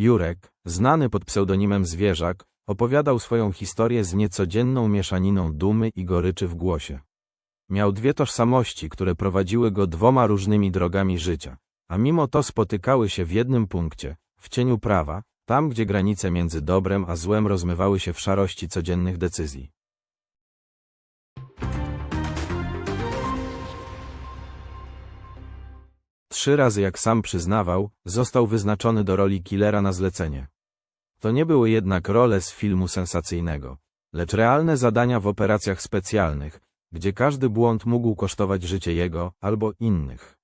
Jurek, znany pod pseudonimem Zwierzak, opowiadał swoją historię z niecodzienną mieszaniną dumy i goryczy w głosie. Miał dwie tożsamości, które prowadziły go dwoma różnymi drogami życia, a mimo to spotykały się w jednym punkcie, w cieniu prawa, tam gdzie granice między dobrem a złem rozmywały się w szarości codziennych decyzji. Trzy razy, jak sam przyznawał, został wyznaczony do roli killera na zlecenie. To nie były jednak role z filmu sensacyjnego, lecz realne zadania w operacjach specjalnych, gdzie każdy błąd mógł kosztować życie jego albo innych.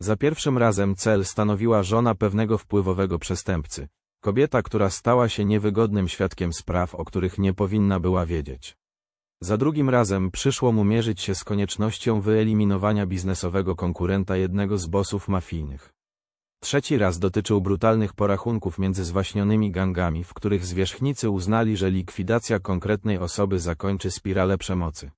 Za pierwszym razem cel stanowiła żona pewnego wpływowego przestępcy, kobieta, która stała się niewygodnym świadkiem spraw, o których nie powinna była wiedzieć. Za drugim razem przyszło mu mierzyć się z koniecznością wyeliminowania biznesowego konkurenta jednego z bossów mafijnych. Trzeci raz dotyczył brutalnych porachunków między zwaśnionymi gangami, w których zwierzchnicy uznali, że likwidacja konkretnej osoby zakończy spiralę przemocy.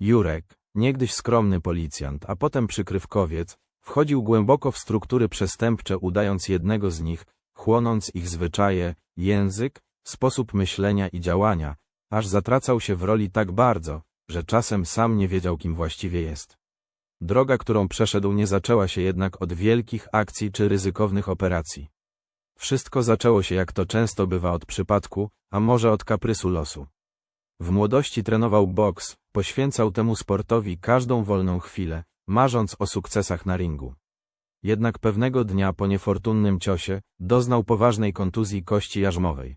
Jurek, niegdyś skromny policjant, a potem przykrywkowiec, wchodził głęboko w struktury przestępcze udając jednego z nich, chłonąc ich zwyczaje, język, sposób myślenia i działania, aż zatracał się w roli tak bardzo, że czasem sam nie wiedział kim właściwie jest. Droga, którą przeszedł nie zaczęła się jednak od wielkich akcji czy ryzykownych operacji. Wszystko zaczęło się jak to często bywa od przypadku, a może od kaprysu losu. W młodości trenował boks, poświęcał temu sportowi każdą wolną chwilę, marząc o sukcesach na ringu. Jednak pewnego dnia po niefortunnym ciosie doznał poważnej kontuzji kości jarzmowej.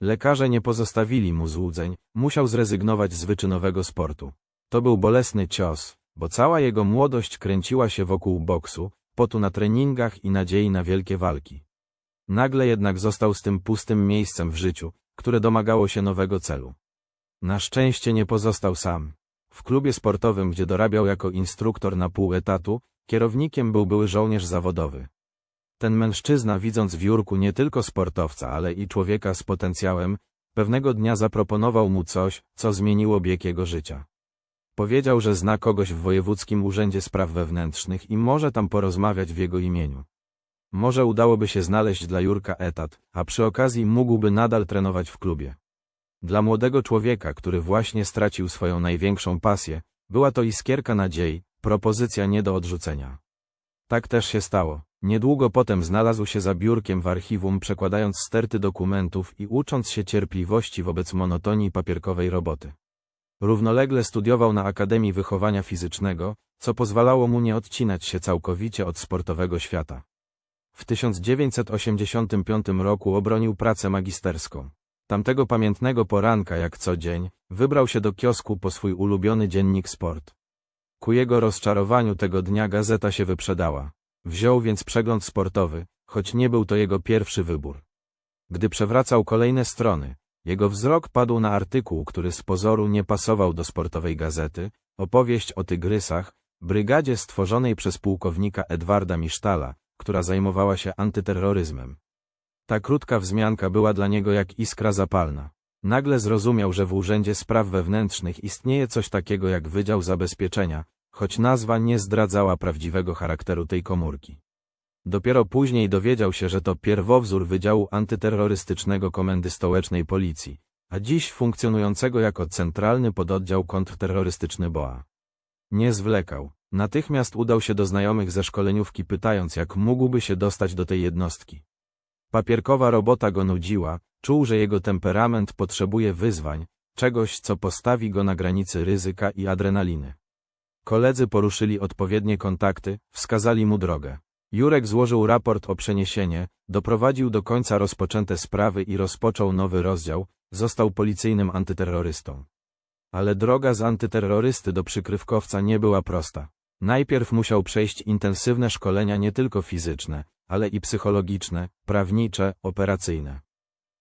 Lekarze nie pozostawili mu złudzeń, musiał zrezygnować z wyczynowego sportu. To był bolesny cios, bo cała jego młodość kręciła się wokół boksu, potu na treningach i nadziei na wielkie walki. Nagle jednak został z tym pustym miejscem w życiu, które domagało się nowego celu. Na szczęście nie pozostał sam. W klubie sportowym, gdzie dorabiał jako instruktor na pół etatu, kierownikiem był były żołnierz zawodowy. Ten mężczyzna, widząc w Jurku nie tylko sportowca, ale i człowieka z potencjałem, pewnego dnia zaproponował mu coś, co zmieniło bieg jego życia. Powiedział, że zna kogoś w Wojewódzkim Urzędzie Spraw Wewnętrznych i może tam porozmawiać w jego imieniu. Może udałoby się znaleźć dla Jurka etat, a przy okazji mógłby nadal trenować w klubie. Dla młodego człowieka, który właśnie stracił swoją największą pasję, była to iskierka nadziei, propozycja nie do odrzucenia. Tak też się stało. Niedługo potem znalazł się za biurkiem w archiwum przekładając sterty dokumentów i ucząc się cierpliwości wobec monotonii papierkowej roboty. Równolegle studiował na Akademii Wychowania Fizycznego, co pozwalało mu nie odcinać się całkowicie od sportowego świata. W 1985 roku obronił pracę magisterską. Tamtego pamiętnego poranka, jak co dzień, wybrał się do kiosku po swój ulubiony dziennik sport. Ku jego rozczarowaniu tego dnia gazeta się wyprzedała. Wziął więc przegląd sportowy, choć nie był to jego pierwszy wybór. Gdy przewracał kolejne strony, jego wzrok padł na artykuł, który z pozoru nie pasował do sportowej gazety, opowieść o tygrysach, brygadzie stworzonej przez pułkownika Edwarda Misztala, która zajmowała się antyterroryzmem. Ta krótka wzmianka była dla niego jak iskra zapalna. Nagle zrozumiał, że w Urzędzie Spraw Wewnętrznych istnieje coś takiego jak Wydział Zabezpieczenia, choć nazwa nie zdradzała prawdziwego charakteru tej komórki. Dopiero później dowiedział się, że to pierwowzór Wydziału Antyterrorystycznego Komendy Stołecznej Policji, a dziś funkcjonującego jako centralny pododdział kontrterrorystyczny BOA. Nie zwlekał. Natychmiast udał się do znajomych ze szkoleniówki pytając, jak mógłby się dostać do tej jednostki. Papierkowa robota go nudziła, czuł, że jego temperament potrzebuje wyzwań, czegoś, co postawi go na granicy ryzyka i adrenaliny. Koledzy poruszyli odpowiednie kontakty, wskazali mu drogę. Jurek złożył raport o przeniesienie, doprowadził do końca rozpoczęte sprawy i rozpoczął nowy rozdział, został policyjnym antyterrorystą. Ale droga z antyterrorysty do przykrywkowca nie była prosta. Najpierw musiał przejść intensywne szkolenia nie tylko fizyczne, ale i psychologiczne, prawnicze, operacyjne.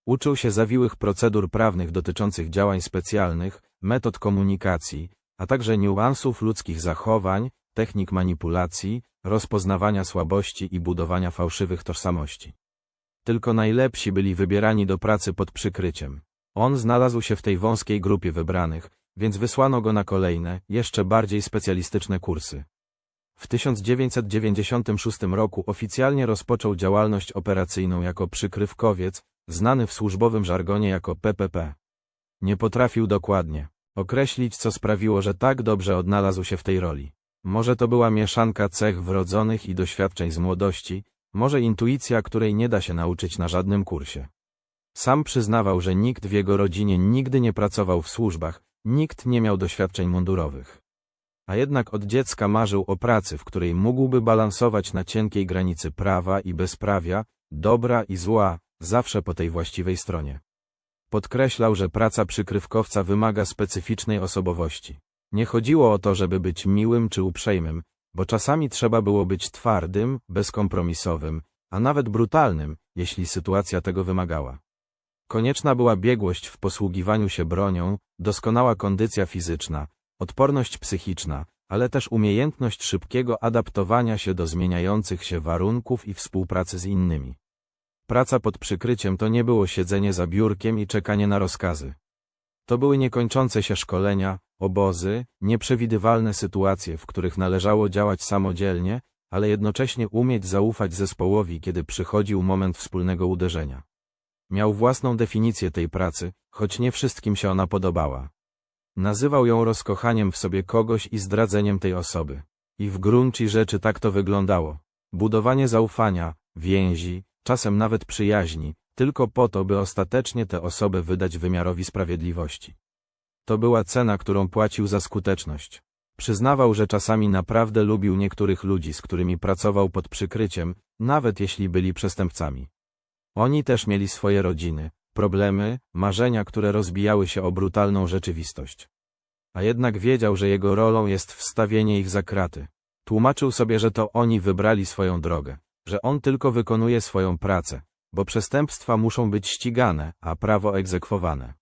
Uczył się zawiłych procedur prawnych dotyczących działań specjalnych, metod komunikacji, a także niuansów ludzkich zachowań, technik manipulacji, rozpoznawania słabości i budowania fałszywych tożsamości. Tylko najlepsi byli wybierani do pracy pod przykryciem. On znalazł się w tej wąskiej grupie wybranych, więc wysłano go na kolejne, jeszcze bardziej specjalistyczne kursy. W 1996 roku oficjalnie rozpoczął działalność operacyjną jako przykrywkowiec, znany w służbowym żargonie jako PPP. Nie potrafił dokładnie określić, co sprawiło, że tak dobrze odnalazł się w tej roli. Może to była mieszanka cech wrodzonych i doświadczeń z młodości, może intuicja, której nie da się nauczyć na żadnym kursie. Sam przyznawał, że nikt w jego rodzinie nigdy nie pracował w służbach, nikt nie miał doświadczeń mundurowych. A jednak od dziecka marzył o pracy, w której mógłby balansować na cienkiej granicy prawa i bezprawia, dobra i zła, zawsze po tej właściwej stronie. Podkreślał, że praca przykrywkowca wymaga specyficznej osobowości. Nie chodziło o to, żeby być miłym czy uprzejmym, bo czasami trzeba było być twardym, bezkompromisowym, a nawet brutalnym, jeśli sytuacja tego wymagała. Konieczna była biegłość w posługiwaniu się bronią, doskonała kondycja fizyczna, odporność psychiczna, ale też umiejętność szybkiego adaptowania się do zmieniających się warunków i współpracy z innymi. Praca pod przykryciem to nie było siedzenie za biurkiem i czekanie na rozkazy. To były niekończące się szkolenia, obozy, nieprzewidywalne sytuacje, w których należało działać samodzielnie, ale jednocześnie umieć zaufać zespołowi, kiedy przychodził moment wspólnego uderzenia. Miał własną definicję tej pracy, choć nie wszystkim się ona podobała. Nazywał ją rozkochaniem w sobie kogoś i zdradzeniem tej osoby. I w gruncie rzeczy tak to wyglądało. Budowanie zaufania, więzi, czasem nawet przyjaźni, tylko po to, by ostatecznie tę osobę wydać wymiarowi sprawiedliwości. To była cena, którą płacił za skuteczność. Przyznawał, że czasami naprawdę lubił niektórych ludzi, z którymi pracował pod przykryciem, nawet jeśli byli przestępcami. Oni też mieli swoje rodziny, problemy, marzenia, które rozbijały się o brutalną rzeczywistość. A jednak wiedział, że jego rolą jest wstawienie ich za kraty. Tłumaczył sobie, że to oni wybrali swoją drogę, że on tylko wykonuje swoją pracę, bo przestępstwa muszą być ścigane, a prawo egzekwowane.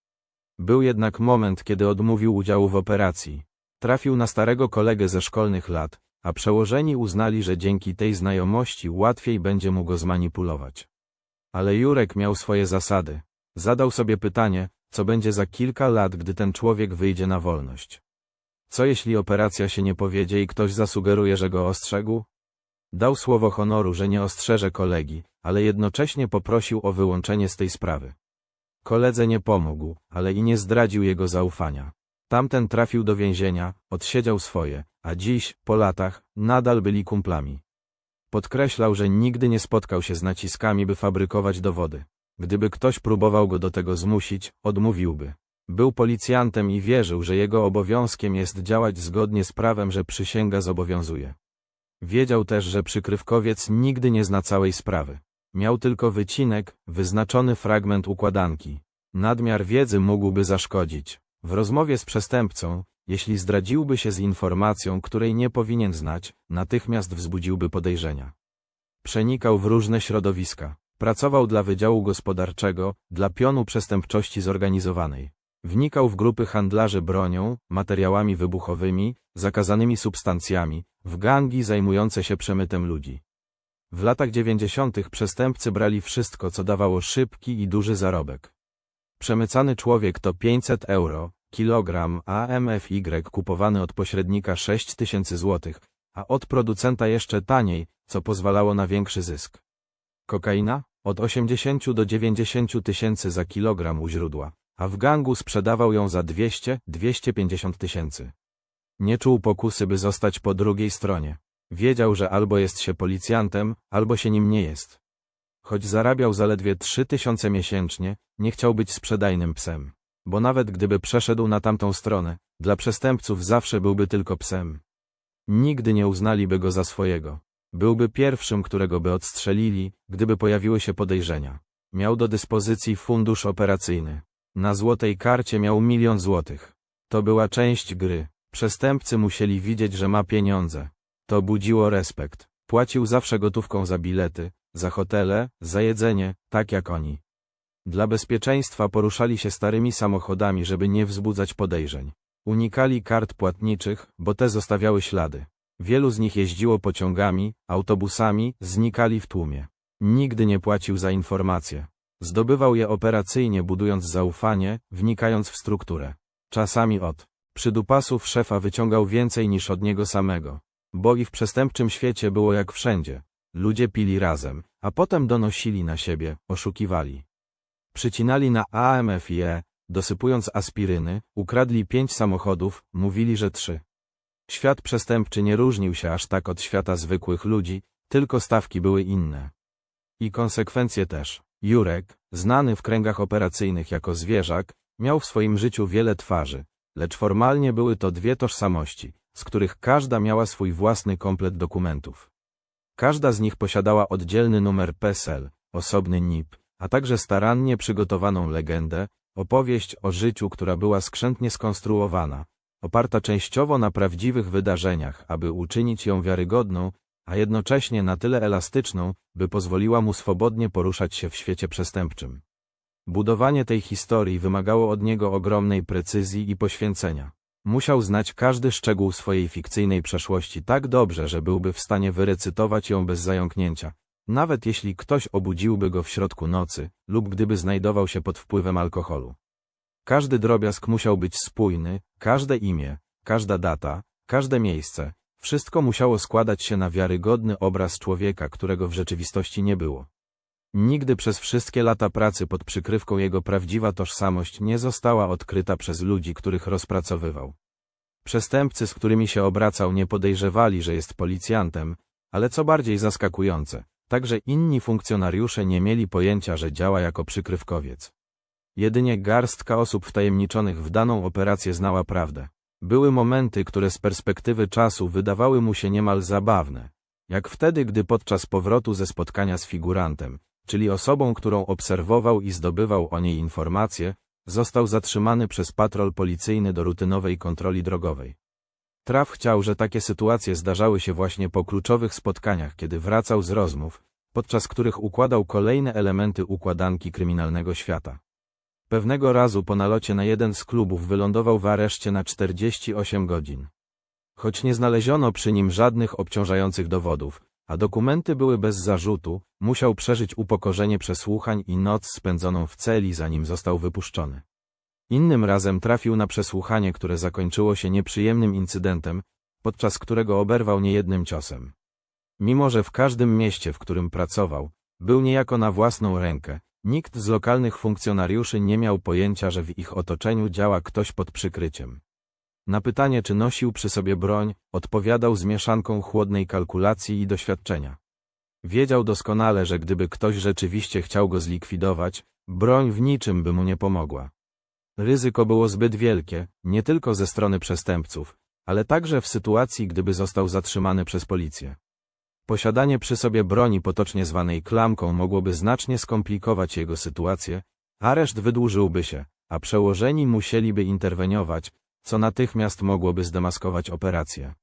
Był jednak moment, kiedy odmówił udziału w operacji. Trafił na starego kolegę ze szkolnych lat, a przełożeni uznali, że dzięki tej znajomości łatwiej będzie mu go zmanipulować. Ale Jurek miał swoje zasady. Zadał sobie pytanie, co będzie za kilka lat, gdy ten człowiek wyjdzie na wolność. Co jeśli operacja się nie powiedzie i ktoś zasugeruje, że go ostrzegł? Dał słowo honoru, że nie ostrzeże kolegi, ale jednocześnie poprosił o wyłączenie z tej sprawy. Koledze nie pomógł, ale i nie zdradził jego zaufania. Tamten trafił do więzienia, odsiedział swoje, a dziś, po latach, nadal byli kumplami. Podkreślał, że nigdy nie spotkał się z naciskami, by fabrykować dowody. Gdyby ktoś próbował go do tego zmusić, odmówiłby. Był policjantem i wierzył, że jego obowiązkiem jest działać zgodnie z prawem, że przysięga zobowiązuje. Wiedział też, że przykrywkowiec nigdy nie zna całej sprawy. Miał tylko wycinek, wyznaczony fragment układanki. Nadmiar wiedzy mógłby zaszkodzić. W rozmowie z przestępcą, jeśli zdradziłby się z informacją, której nie powinien znać, natychmiast wzbudziłby podejrzenia. Przenikał w różne środowiska. Pracował dla Wydziału Gospodarczego, dla pionu przestępczości zorganizowanej. Wnikał w grupy handlarzy bronią, materiałami wybuchowymi, zakazanymi substancjami, w gangi zajmujące się przemytem ludzi. W latach dziewięćdziesiątych przestępcy brali wszystko, co dawało szybki i duży zarobek. Przemycany człowiek to 500 euro, kilogram AMFY kupowany od pośrednika 6 tysięcy złotych, a od producenta jeszcze taniej, co pozwalało na większy zysk. Kokaina? Od 80 do 90 tysięcy za kilogram u źródła, a w gangu sprzedawał ją za 200-250 tysięcy. Nie czuł pokusy, by zostać po drugiej stronie. Wiedział, że albo jest się policjantem, albo się nim nie jest. Choć zarabiał zaledwie trzy tysiące miesięcznie, nie chciał być sprzedajnym psem. Bo nawet gdyby przeszedł na tamtą stronę, dla przestępców zawsze byłby tylko psem. Nigdy nie uznaliby go za swojego. Byłby pierwszym, którego by odstrzelili, gdyby pojawiły się podejrzenia. Miał do dyspozycji fundusz operacyjny. Na złotej karcie miał milion złotych. To była część gry. Przestępcy musieli widzieć, że ma pieniądze. To budziło respekt. Płacił zawsze gotówką za bilety, za hotele, za jedzenie, tak jak oni. Dla bezpieczeństwa poruszali się starymi samochodami, żeby nie wzbudzać podejrzeń. Unikali kart płatniczych, bo te zostawiały ślady. Wielu z nich jeździło pociągami, autobusami, znikali w tłumie. Nigdy nie płacił za informacje. Zdobywał je operacyjnie, budując zaufanie, wnikając w strukturę. Czasami od przydupasów szefa wyciągał więcej niż od niego samego. Bo i w przestępczym świecie było jak wszędzie. Ludzie pili razem, a potem donosili na siebie, oszukiwali. Przycinali na AMF i E, dosypując aspiryny, ukradli pięć samochodów, mówili, że trzy. Świat przestępczy nie różnił się aż tak od świata zwykłych ludzi, tylko stawki były inne. I konsekwencje też. Jurek, znany w kręgach operacyjnych jako zwierzak, miał w swoim życiu wiele twarzy, lecz formalnie były to dwie tożsamości, z których każda miała swój własny komplet dokumentów. Każda z nich posiadała oddzielny numer PESEL, osobny NIP, a także starannie przygotowaną legendę, opowieść o życiu, która była skrzętnie skonstruowana, oparta częściowo na prawdziwych wydarzeniach, aby uczynić ją wiarygodną, a jednocześnie na tyle elastyczną, by pozwoliła mu swobodnie poruszać się w świecie przestępczym. Budowanie tej historii wymagało od niego ogromnej precyzji i poświęcenia. Musiał znać każdy szczegół swojej fikcyjnej przeszłości tak dobrze, że byłby w stanie wyrecytować ją bez zająknięcia, nawet jeśli ktoś obudziłby go w środku nocy lub gdyby znajdował się pod wpływem alkoholu. Każdy drobiazg musiał być spójny, każde imię, każda data, każde miejsce, wszystko musiało składać się na wiarygodny obraz człowieka, którego w rzeczywistości nie było. Nigdy przez wszystkie lata pracy pod przykrywką jego prawdziwa tożsamość nie została odkryta przez ludzi, których rozpracowywał. Przestępcy, z którymi się obracał, nie podejrzewali, że jest policjantem, ale co bardziej zaskakujące, także inni funkcjonariusze nie mieli pojęcia, że działa jako przykrywkowiec. Jedynie garstka osób wtajemniczonych w daną operację znała prawdę. Były momenty, które z perspektywy czasu wydawały mu się niemal zabawne, jak wtedy, gdy podczas powrotu ze spotkania z figurantem, czyli osobą, którą obserwował i zdobywał o niej informacje, został zatrzymany przez patrol policyjny do rutynowej kontroli drogowej. Traf chciał, że takie sytuacje zdarzały się właśnie po kluczowych spotkaniach, kiedy wracał z rozmów, podczas których układał kolejne elementy układanki kryminalnego świata. Pewnego razu po nalocie na jeden z klubów wylądował w areszcie na 48 godzin. Choć nie znaleziono przy nim żadnych obciążających dowodów, a dokumenty były bez zarzutu, musiał przeżyć upokorzenie przesłuchań i noc spędzoną w celi, zanim został wypuszczony. Innym razem trafił na przesłuchanie, które zakończyło się nieprzyjemnym incydentem, podczas którego oberwał niejednym ciosem. Mimo, że w każdym mieście, w którym pracował, był niejako na własną rękę, nikt z lokalnych funkcjonariuszy nie miał pojęcia, że w ich otoczeniu działa ktoś pod przykryciem. Na pytanie, czy nosił przy sobie broń, odpowiadał z mieszanką chłodnej kalkulacji i doświadczenia. Wiedział doskonale, że gdyby ktoś rzeczywiście chciał go zlikwidować, broń w niczym by mu nie pomogła. Ryzyko było zbyt wielkie, nie tylko ze strony przestępców, ale także w sytuacji, gdyby został zatrzymany przez policję. Posiadanie przy sobie broni potocznie zwanej klamką mogłoby znacznie skomplikować jego sytuację, areszt wydłużyłby się, a przełożeni musieliby interweniować, co natychmiast mogłoby zdemaskować operację.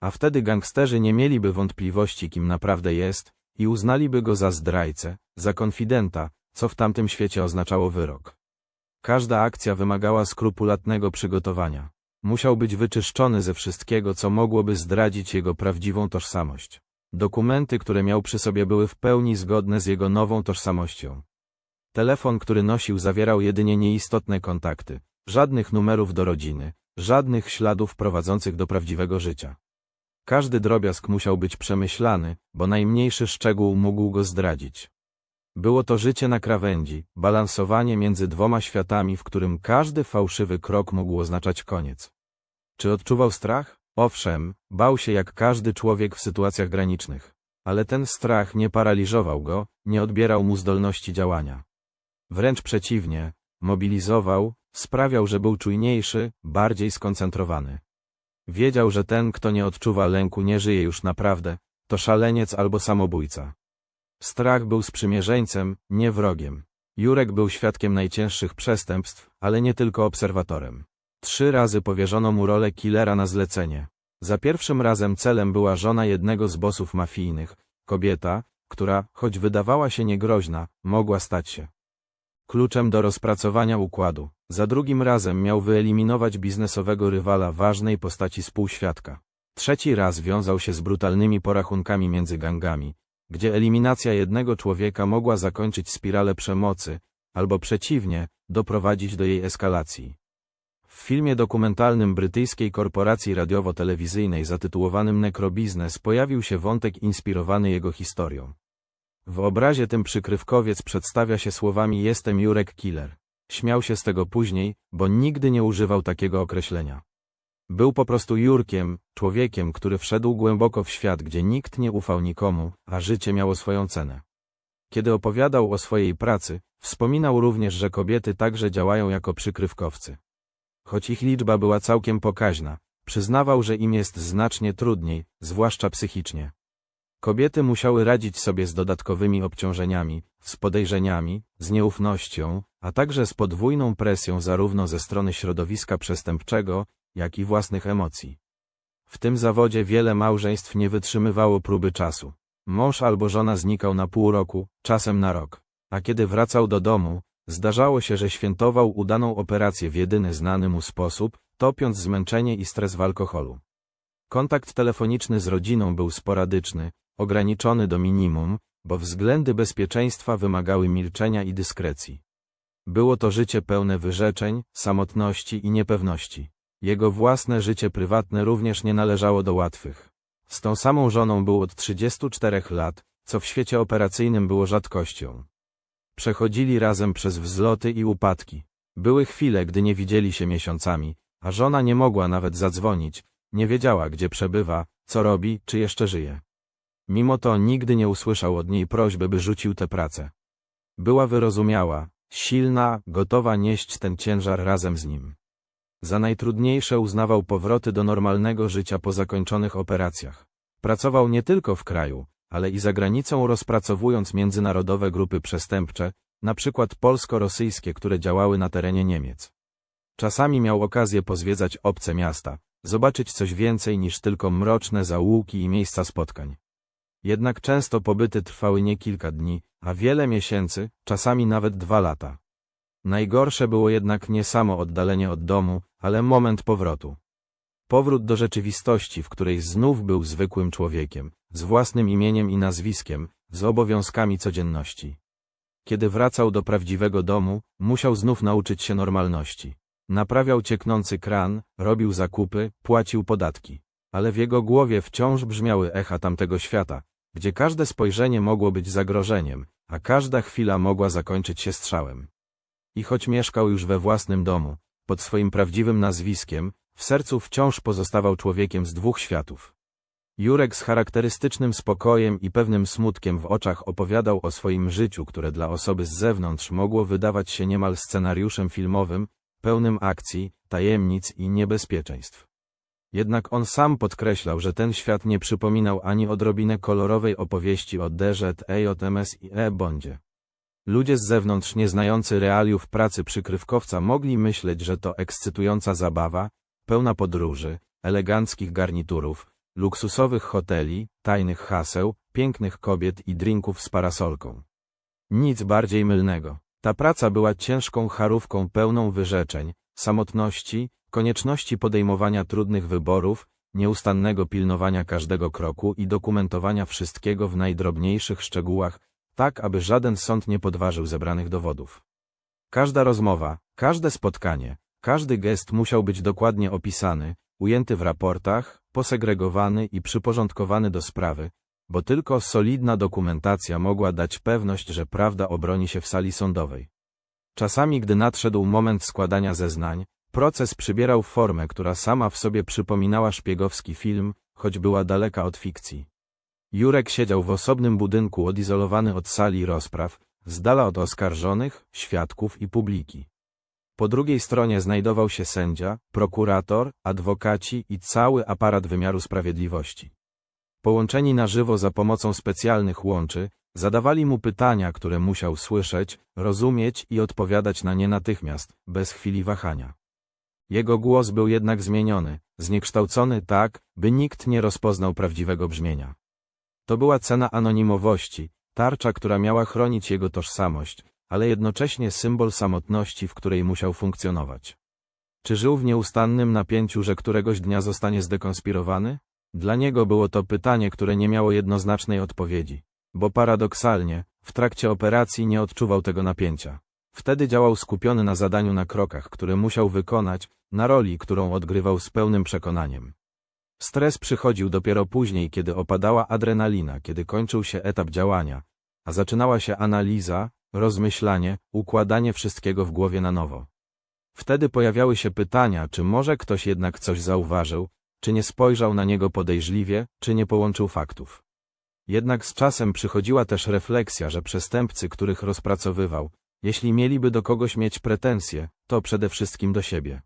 A wtedy gangsterzy nie mieliby wątpliwości, kim naprawdę jest, i uznaliby go za zdrajcę, za konfidenta, co w tamtym świecie oznaczało wyrok. Każda akcja wymagała skrupulatnego przygotowania. Musiał być wyczyszczony ze wszystkiego, co mogłoby zdradzić jego prawdziwą tożsamość. Dokumenty, które miał przy sobie były w pełni zgodne z jego nową tożsamością. Telefon, który nosił zawierał jedynie nieistotne kontakty, żadnych numerów do rodziny, żadnych śladów prowadzących do prawdziwego życia. Każdy drobiazg musiał być przemyślany, bo najmniejszy szczegół mógł go zdradzić. Było to życie na krawędzi, balansowanie między dwoma światami, w którym każdy fałszywy krok mógł oznaczać koniec. Czy odczuwał strach? Owszem, bał się jak każdy człowiek w sytuacjach granicznych. Ale ten strach nie paraliżował go, nie odbierał mu zdolności działania. Wręcz przeciwnie, mobilizował, sprawiał, że był czujniejszy, bardziej skoncentrowany. Wiedział, że ten, kto nie odczuwa lęku, nie żyje już naprawdę, to szaleniec albo samobójca. Strach był sprzymierzeńcem, nie wrogiem. Jurek był świadkiem najcięższych przestępstw, ale nie tylko obserwatorem. Trzy razy powierzono mu rolę killera na zlecenie. Za pierwszym razem celem była żona jednego z bosów mafijnych, kobieta, która, choć wydawała się niegroźna, mogła stać się kluczem do rozpracowania układu. Za drugim razem miał wyeliminować biznesowego rywala ważnej postaci spółświadka. Trzeci raz wiązał się z brutalnymi porachunkami między gangami, gdzie eliminacja jednego człowieka mogła zakończyć spiralę przemocy, albo przeciwnie, doprowadzić do jej eskalacji. W filmie dokumentalnym brytyjskiej korporacji radiowo-telewizyjnej zatytułowanym Necrobiznes pojawił się wątek inspirowany jego historią. W obrazie tym przykrywkowiec przedstawia się słowami Jestem Jurek Killer. Śmiał się z tego później, bo nigdy nie używał takiego określenia. Był po prostu Jurkiem, człowiekiem, który wszedł głęboko w świat, gdzie nikt nie ufał nikomu, a życie miało swoją cenę. Kiedy opowiadał o swojej pracy, wspominał również, że kobiety także działają jako przykrywkowcy. Choć ich liczba była całkiem pokaźna, przyznawał, że im jest znacznie trudniej, zwłaszcza psychicznie. Kobiety musiały radzić sobie z dodatkowymi obciążeniami, z podejrzeniami, z nieufnością, a także z podwójną presją zarówno ze strony środowiska przestępczego, jak i własnych emocji. W tym zawodzie wiele małżeństw nie wytrzymywało próby czasu. Mąż albo żona znikał na pół roku, czasem na rok. A kiedy wracał do domu, zdarzało się, że świętował udaną operację w jedyny znany mu sposób, topiąc zmęczenie i stres w alkoholu. Kontakt telefoniczny z rodziną był sporadyczny, ograniczony do minimum, bo względy bezpieczeństwa wymagały milczenia i dyskrecji. Było to życie pełne wyrzeczeń, samotności i niepewności. Jego własne życie prywatne również nie należało do łatwych. Z tą samą żoną był od 34 lat, co w świecie operacyjnym było rzadkością. Przechodzili razem przez wzloty i upadki. Były chwile, gdy nie widzieli się miesiącami, a żona nie mogła nawet zadzwonić, nie wiedziała, gdzie przebywa, co robi, czy jeszcze żyje. Mimo to nigdy nie usłyszał od niej prośby, by rzucił tę pracę. Była wyrozumiała, silna, gotowa nieść ten ciężar razem z nim. Za najtrudniejsze uznawał powroty do normalnego życia po zakończonych operacjach. Pracował nie tylko w kraju, ale i za granicą rozpracowując międzynarodowe grupy przestępcze, na przykład polsko-rosyjskie, które działały na terenie Niemiec. Czasami miał okazję pozwiedzać obce miasta, zobaczyć coś więcej niż tylko mroczne zaułki i miejsca spotkań. Jednak często pobyty trwały nie kilka dni, a wiele miesięcy, czasami nawet dwa lata. Najgorsze było jednak nie samo oddalenie od domu, ale moment powrotu. Powrót do rzeczywistości, w której znów był zwykłym człowiekiem, z własnym imieniem i nazwiskiem, z obowiązkami codzienności. Kiedy wracał do prawdziwego domu, musiał znów nauczyć się normalności. Naprawiał cieknący kran, robił zakupy, płacił podatki. Ale w jego głowie wciąż brzmiały echa tamtego świata, gdzie każde spojrzenie mogło być zagrożeniem, a każda chwila mogła zakończyć się strzałem. I choć mieszkał już we własnym domu, pod swoim prawdziwym nazwiskiem, w sercu wciąż pozostawał człowiekiem z dwóch światów. Jurek z charakterystycznym spokojem i pewnym smutkiem w oczach opowiadał o swoim życiu, które dla osoby z zewnątrz mogło wydawać się niemal scenariuszem filmowym, pełnym akcji, tajemnic i niebezpieczeństw. Jednak on sam podkreślał, że ten świat nie przypominał ani odrobinę kolorowej opowieści o DZ, EJMS i E-Bondzie. Ludzie z zewnątrz nieznający realiów pracy przykrywkowca mogli myśleć, że to ekscytująca zabawa, pełna podróży, eleganckich garniturów, luksusowych hoteli, tajnych haseł, pięknych kobiet i drinków z parasolką. Nic bardziej mylnego. Ta praca była ciężką charówką pełną wyrzeczeń, samotności, konieczności podejmowania trudnych wyborów, nieustannego pilnowania każdego kroku i dokumentowania wszystkiego w najdrobniejszych szczegółach, tak aby żaden sąd nie podważył zebranych dowodów. Każda rozmowa, każde spotkanie, każdy gest musiał być dokładnie opisany, ujęty w raportach, posegregowany i przyporządkowany do sprawy, bo tylko solidna dokumentacja mogła dać pewność, że prawda obroni się w sali sądowej. Czasami, gdy nadszedł moment składania zeznań, proces przybierał formę, która sama w sobie przypominała szpiegowski film, choć była daleka od fikcji. Jurek siedział w osobnym budynku odizolowany od sali rozpraw, z dala od oskarżonych, świadków i publiki. Po drugiej stronie znajdował się sędzia, prokurator, adwokaci i cały aparat wymiaru sprawiedliwości. Połączeni na żywo za pomocą specjalnych łączy, zadawali mu pytania, które musiał słyszeć, rozumieć i odpowiadać na nie natychmiast, bez chwili wahania. Jego głos był jednak zmieniony, zniekształcony tak, by nikt nie rozpoznał prawdziwego brzmienia. To była cena anonimowości, tarcza, która miała chronić jego tożsamość, ale jednocześnie symbol samotności, w której musiał funkcjonować. Czy żył w nieustannym napięciu, że któregoś dnia zostanie zdekonspirowany? Dla niego było to pytanie, które nie miało jednoznacznej odpowiedzi, bo paradoksalnie, w trakcie operacji nie odczuwał tego napięcia. Wtedy działał skupiony na zadaniu na krokach, które musiał wykonać, na roli, którą odgrywał z pełnym przekonaniem. Stres przychodził dopiero później, kiedy opadała adrenalina, kiedy kończył się etap działania, a zaczynała się analiza, rozmyślanie, układanie wszystkiego w głowie na nowo. Wtedy pojawiały się pytania, czy może ktoś jednak coś zauważył, czy nie spojrzał na niego podejrzliwie, czy nie połączył faktów. Jednak z czasem przychodziła też refleksja, że przestępcy, których rozpracowywał, jeśli mieliby do kogoś mieć pretensje, to przede wszystkim do siebie.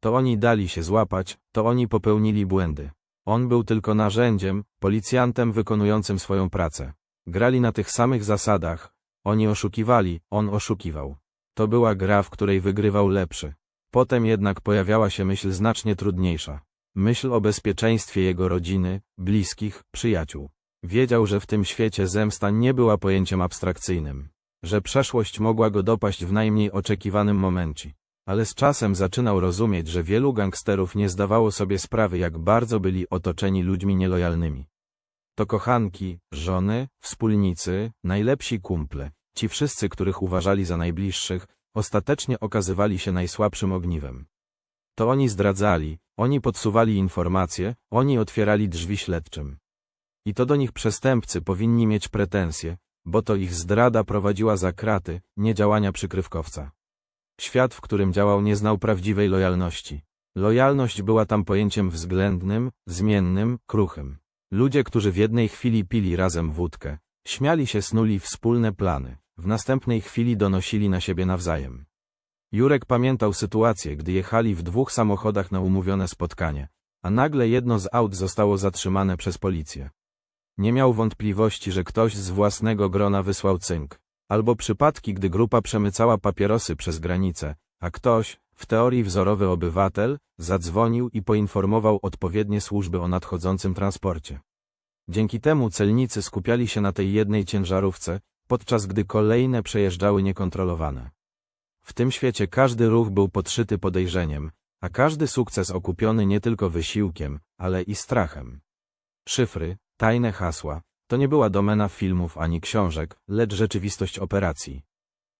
To oni dali się złapać, to oni popełnili błędy. On był tylko narzędziem, policjantem wykonującym swoją pracę. Grali na tych samych zasadach, oni oszukiwali, on oszukiwał. To była gra, w której wygrywał lepszy. Potem jednak pojawiała się myśl znacznie trudniejsza. Myśl o bezpieczeństwie jego rodziny, bliskich, przyjaciół. Wiedział, że w tym świecie zemsta nie była pojęciem abstrakcyjnym. Że przeszłość mogła go dopaść w najmniej oczekiwanym momencie. Ale z czasem zaczynał rozumieć, że wielu gangsterów nie zdawało sobie sprawy, jak bardzo byli otoczeni ludźmi nielojalnymi. To kochanki, żony, wspólnicy, najlepsi kumple, ci wszyscy, których uważali za najbliższych, ostatecznie okazywali się najsłabszym ogniwem. To oni zdradzali, oni podsuwali informacje, oni otwierali drzwi śledczym. I to do nich przestępcy powinni mieć pretensje, bo to ich zdrada prowadziła za kraty, nie działania przykrywkowca. Świat, w którym działał, nie znał prawdziwej lojalności. Lojalność była tam pojęciem względnym, zmiennym, kruchym. Ludzie, którzy w jednej chwili pili razem wódkę, śmiali się, snuli wspólne plany, w następnej chwili donosili na siebie nawzajem. Jurek pamiętał sytuację, gdy jechali w dwóch samochodach na umówione spotkanie, a nagle jedno z aut zostało zatrzymane przez policję. Nie miał wątpliwości, że ktoś z własnego grona wysłał cynk, albo przypadki, gdy grupa przemycała papierosy przez granicę, a ktoś, w teorii wzorowy obywatel, zadzwonił i poinformował odpowiednie służby o nadchodzącym transporcie. Dzięki temu celnicy skupiali się na tej jednej ciężarówce, podczas gdy kolejne przejeżdżały niekontrolowane. W tym świecie każdy ruch był podszyty podejrzeniem, a każdy sukces okupiony nie tylko wysiłkiem, ale i strachem. Szyfry, tajne hasła, to nie była domena filmów ani książek, lecz rzeczywistość operacji.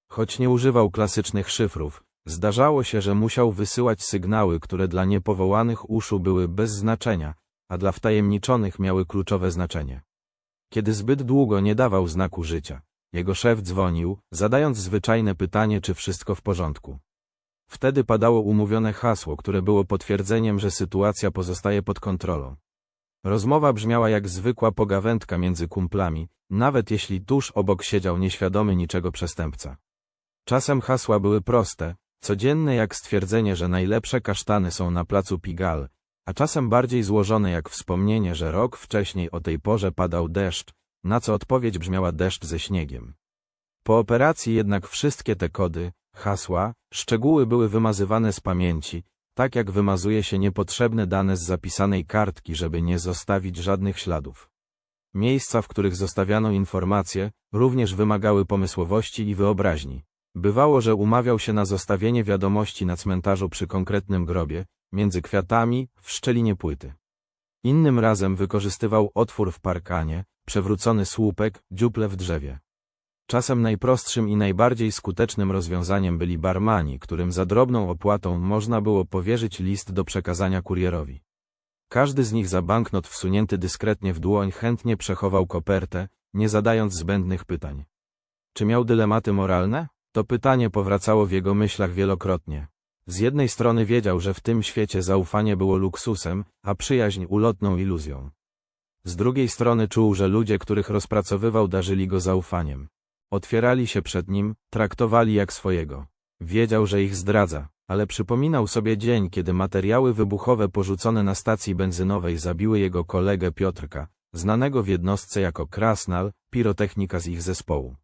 Choć nie używał klasycznych szyfrów, zdarzało się, że musiał wysyłać sygnały, które dla niepowołanych uszu były bez znaczenia, a dla wtajemniczonych miały kluczowe znaczenie. Kiedy zbyt długo nie dawał znaku życia, jego szef dzwonił, zadając zwyczajne pytanie, czy wszystko w porządku. Wtedy padało umówione hasło, które było potwierdzeniem, że sytuacja pozostaje pod kontrolą. Rozmowa brzmiała jak zwykła pogawędka między kumplami, nawet jeśli tuż obok siedział nieświadomy niczego przestępca. Czasem hasła były proste, codzienne jak stwierdzenie, że najlepsze kasztany są na placu Pigal, a czasem bardziej złożone jak wspomnienie, że rok wcześniej o tej porze padał deszcz, na co odpowiedź brzmiała deszcz ze śniegiem. Po operacji jednak wszystkie te kody, hasła, szczegóły były wymazywane z pamięci, tak jak wymazuje się niepotrzebne dane z zapisanej kartki, żeby nie zostawić żadnych śladów. Miejsca, w których zostawiano informacje, również wymagały pomysłowości i wyobraźni. Bywało, że umawiał się na zostawienie wiadomości na cmentarzu przy konkretnym grobie, między kwiatami, w szczelinie płyty. Innym razem wykorzystywał otwór w parkanie, przewrócony słupek, dziuple w drzewie. Czasem najprostszym i najbardziej skutecznym rozwiązaniem byli barmani, którym za drobną opłatą można było powierzyć list do przekazania kurierowi. Każdy z nich za banknot wsunięty dyskretnie w dłoń chętnie przechował kopertę, nie zadając zbędnych pytań. Czy miał dylematy moralne? To pytanie powracało w jego myślach wielokrotnie. Z jednej strony wiedział, że w tym świecie zaufanie było luksusem, a przyjaźń ulotną iluzją. Z drugiej strony czuł, że ludzie, których rozpracowywał, darzyli go zaufaniem. Otwierali się przed nim, traktowali jak swojego. Wiedział, że ich zdradza, ale przypominał sobie dzień, kiedy materiały wybuchowe porzucone na stacji benzynowej zabiły jego kolegę Piotrka, znanego w jednostce jako Krasnal, pirotechnika z ich zespołu.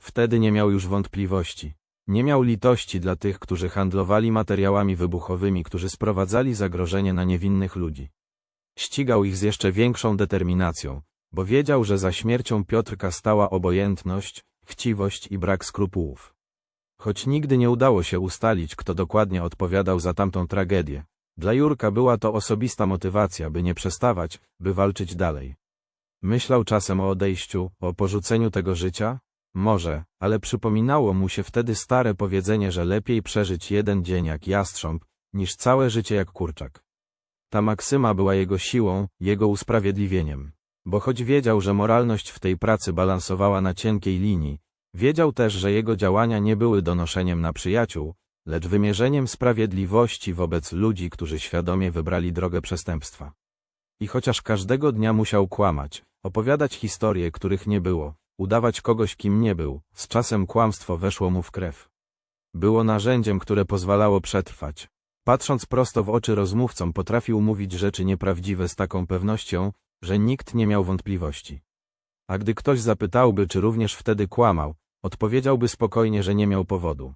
Wtedy nie miał już wątpliwości. Nie miał litości dla tych, którzy handlowali materiałami wybuchowymi, którzy sprowadzali zagrożenie na niewinnych ludzi. Ścigał ich z jeszcze większą determinacją, bo wiedział, że za śmiercią Piotrka stała obojętność, chciwość i brak skrupułów. Choć nigdy nie udało się ustalić, kto dokładnie odpowiadał za tamtą tragedię, dla Jurka była to osobista motywacja, by nie przestawać, by walczyć dalej. Myślał czasem o odejściu, o porzuceniu tego życia, może, ale przypominało mu się wtedy stare powiedzenie, że lepiej przeżyć jeden dzień jak jastrząb, niż całe życie jak kurczak. Ta maksyma była jego siłą, jego usprawiedliwieniem. Bo choć wiedział, że moralność w tej pracy balansowała na cienkiej linii, wiedział też, że jego działania nie były donoszeniem na przyjaciół, lecz wymierzeniem sprawiedliwości wobec ludzi, którzy świadomie wybrali drogę przestępstwa. I chociaż każdego dnia musiał kłamać, opowiadać historie, których nie było, udawać kogoś, kim nie był, z czasem kłamstwo weszło mu w krew. Było narzędziem, które pozwalało przetrwać. Patrząc prosto w oczy rozmówcom, potrafił mówić rzeczy nieprawdziwe z taką pewnością, że nikt nie miał wątpliwości. A gdy ktoś zapytałby, czy również wtedy kłamał, odpowiedziałby spokojnie, że nie miał powodu.